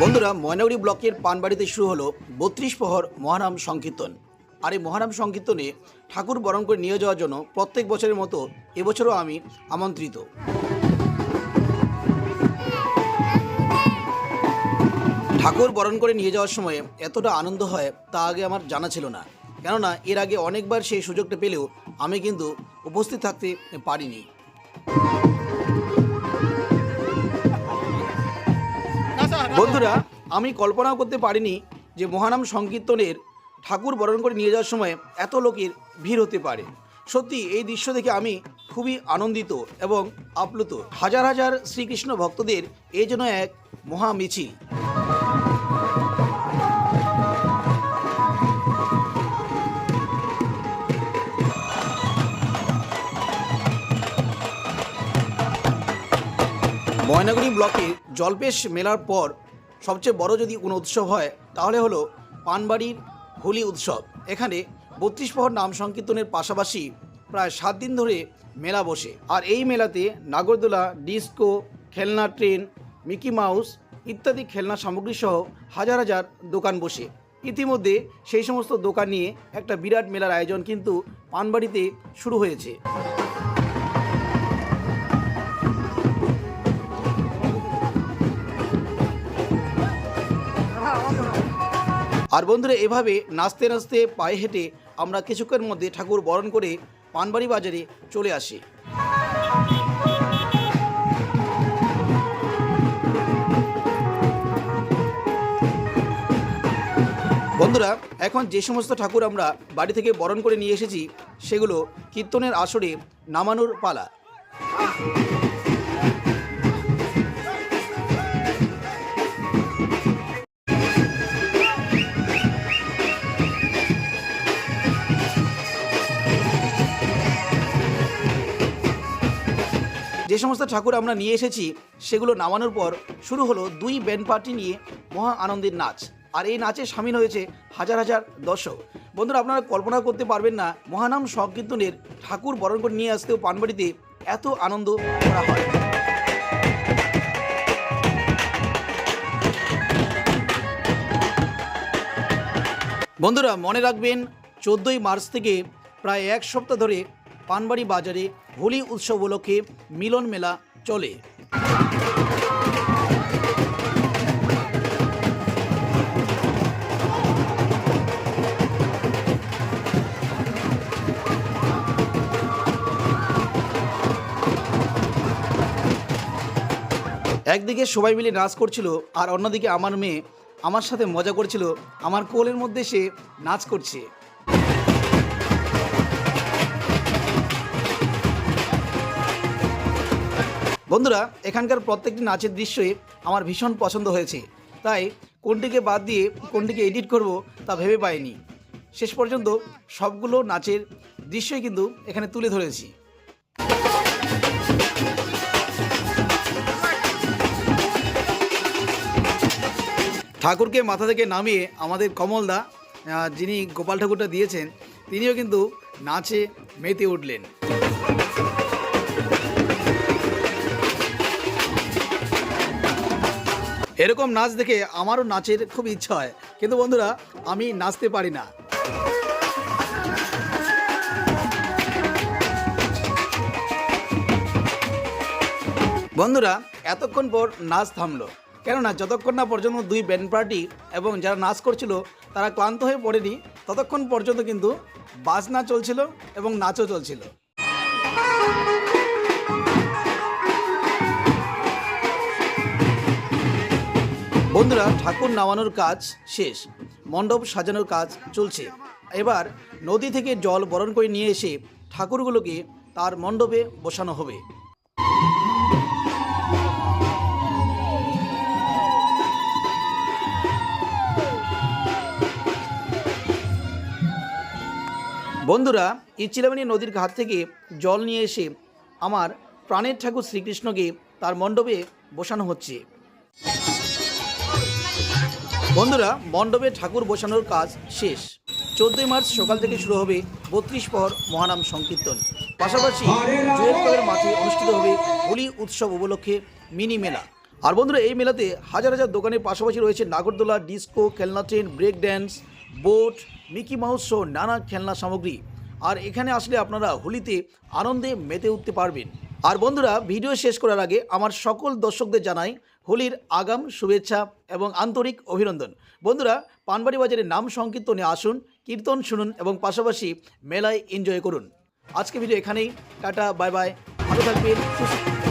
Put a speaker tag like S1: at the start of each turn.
S1: বন্ধুরা, ময়নাগুড়ি ব্লকের পানবাড়িতে শুরু হলো বত্রিশ প্রহর মহানাম সংকীর্তন। আর এই মহানাম সংকীর্তনে ঠাকুর বরণ করে নিয়ে যাওয়ার জন্য প্রত্যেক বছরের মতো এবছরও আমি আমন্ত্রিত। ঠাকুর বরণ করে নিয়ে যাওয়ার সময় এতটা আনন্দ হয় তা আগে আমার জানা ছিল না। কেননা, এর আগে অনেকবার সেই সুযোগটা পেলেও আমি কিন্তু উপস্থিত থাকতে পারিনি। বন্ধুরা, আমি কল্পনাও করতে পারিনি যে মহানাম সংকীর্তনের ঠাকুর বরণ করে নিয়ে যাওয়ার সময় এত লোকের ভিড় হতে পারে। সত্যি, এই দৃশ্য দেখে আমি খুবই আনন্দিত এবং আপ্লুত। হাজার হাজার শ্রীকৃষ্ণ ভক্তদের এই যেন এক মহা মিছিল ময়নাগুড়ি ব্লকে জলপেশ মেলার পর সবচেয়ে বড় যদি কোনো উৎসব হয়, তাহলে হলো পানবাড়ির হোলি উৎসব। এখানে বত্রিশ প্রহর নাম সংকীর্তনের পাশাপাশি প্রায় সাত দিন ধরে মেলা বসে। আর এই মেলাতে নাগরদোলা, ডিস্কো, খেলনা ট্রেন, মিকি মাউস ইত্যাদি খেলনা সামগ্রী সহ হাজার হাজার দোকান বসে। ইতিমধ্যে সেই সমস্ত দোকান নিয়ে একটা বিরাট মেলার আয়োজন কিন্তু পানবাড়িতে শুরু হয়েছে। আর বন্ধুরা, এভাবে নাচতে নাচতে পায়ে হেঁটে আমরা কিছুক্ষণের মধ্যে ঠাকুর বরণ করে পানবাড়ি বাজারে চলে আসি। বন্ধুরা, এখন যে সমস্ত ঠাকুর আমরা বাড়ি থেকে বরণ করে নিয়ে এসেছি, সেগুলো কীর্তনের আসরে নামানোর পালা। যে সমস্ত ঠাকুর আমরা নিয়ে এসেছি, সেগুলো নামানোর পর শুরু হলো দুই ব্যান্ড পার্টি নিয়ে মহা আনন্দের নাচ। আর এই নাচে সামিল হয়েছে হাজার হাজার দর্শক। বন্ধুরা, আপনারা কল্পনা করতে পারবেন না, মহানাম সংকীর্তনের ঠাকুর বরণ করে নিয়ে আসতেও পানবাড়িতে এত আনন্দ করা হয়। বন্ধুরা, মনে রাখবেন, চোদ্দোই মার্চ থেকে প্রায় এক সপ্তাহ ধরে পানবাড়ি বাজারে হোলি উৎসব উপলক্ষে মিলন মেলা চলে। একদিকে সবাই মিলে নাচ করছিল আর অন্যদিকে আমার মেয়ে আমার সাথে মজা করছিল। আমার কোলের মধ্যে সে নাচ করছে। বন্ধুরা, এখানকার প্রত্যেকটি নাচের দৃশ্যই আমার ভীষণ পছন্দ হয়েছে। তাই কোনটিকে বাদ দিয়ে কোনটিকে এডিট করব তা ভেবে পাইনি। শেষ পর্যন্ত সবগুলো নাচের দৃশ্যই কিন্তু এখানে তুলে ধরেছি। ঠাকুরকে মাথা থেকে নামিয়ে আমাদের কমলদা যিনি গোপাল ঠাকুরটা দিয়েছেন, তিনিও কিন্তু নাচে মেতে উঠলেন। এরকম নাচ দেখে আমারও নাচের খুব ইচ্ছা হয়। কিন্তু বন্ধুরা, আমি নাচতে পারি না। বন্ধুরা, এতক্ষণ পর নাচ থামলো। কেননা, যতক্ষণ না পর্যন্ত দুই ব্যান্ড পার্টি এবং যারা নাচ করছিল, তারা ক্লান্ত হয়ে পড়েনি, ততক্ষণ পর্যন্ত কিন্তু বাজনা চলছিল এবং নাচও চলছিল। বন্ধুরা, ঠাকুর নামানোর কাজ শেষ। মণ্ডপ সাজানোর কাজ চলছে। এবার নদী থেকে জল বরণ করে নিয়ে এসে ঠাকুরগুলোকে তার মণ্ডপে বসানো হবে। বন্ধুরা, ইচিলামণি নদীর ঘাট থেকে জল নিয়ে এসে আমার প্রাণের ঠাকুর শ্রীকৃষ্ণকে তার মণ্ডপে বসানো হচ্ছে। বন্ধুরা, মণ্ডপে ঠাকুর বসানোর কাজ শেষ। চোদ্দই মার্চ সকাল থেকে শুরু হবে বত্রিশ পর মহানাম সংকীর্তন। পাশাপাশি ক্লাবের মাঠে অনুষ্ঠিত হবে হোলি উৎসব উপলক্ষে মিনি মেলা। আর বন্ধুরা, এই মেলাতে হাজার হাজার দোকানের পাশাপাশি রয়েছে নাগরদোলা, ডিস্কো, খেলনা train break dance, boat, Mickey Mouse সহ নানা খেলনা সামগ্রী। আর এখানে আসলে আপনারা হোলিতে আনন্দে মেতে উঠতে পারবেন। আর বন্ধুরা, ভিডিও শেষ করার আগে আমার সকল দর্শকদের জানাই হোলির আগাম, শুভেচ্ছা এবং আন্তরিক অভিনন্দন। বন্ধুরা পানবাড়ি বাজারের নাম সংকীর্তনে আসুন, কীর্তন শুনুন এবং পাশাপাশি মেলায় এনজয় করুন। আজকে ভিডিও এখানেই। টাটা বাই বাই ভালো থাকবেন, সুস্থ।